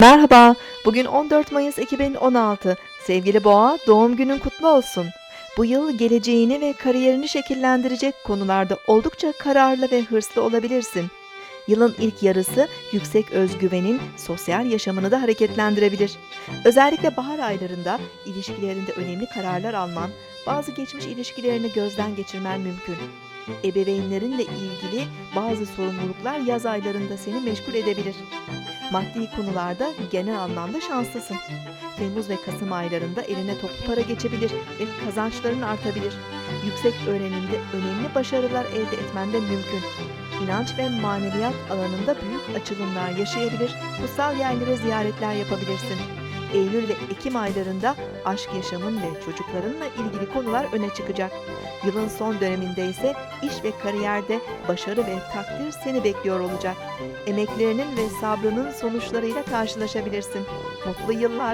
Merhaba, bugün 14 Mayıs 2016. Sevgili Boğa, doğum günün kutlu olsun. Bu yıl geleceğini ve kariyerini şekillendirecek konularda oldukça kararlı ve hırslı olabilirsin. Yılın ilk yarısı yüksek özgüvenin sosyal yaşamını da hareketlendirebilir. Özellikle bahar aylarında ilişkilerinde önemli kararlar alman, bazı geçmiş ilişkilerini gözden geçirmen mümkün. Ebeveynlerinle ilgili bazı sorumluluklar yaz aylarında seni meşgul edebilir. Maddi konularda genel anlamda şanslısın. Temmuz ve Kasım aylarında eline toplu para geçebilir ve kazançların artabilir. Yüksek öğrenimde önemli başarılar elde etmen de mümkün. İnanç ve maneviyat alanında büyük açılımlar yaşayabilir, kutsal yerlere ziyaretler yapabilirsin. Eylül ve Ekim aylarında aşk yaşamın ve çocuklarınla ilgili konular öne çıkacak. Yılın son döneminde ise iş ve kariyerde başarı ve takdir seni bekliyor olacak. Emeklerinin ve sabrının sonuçlarıyla karşılaşabilirsin. Mutlu yıllar.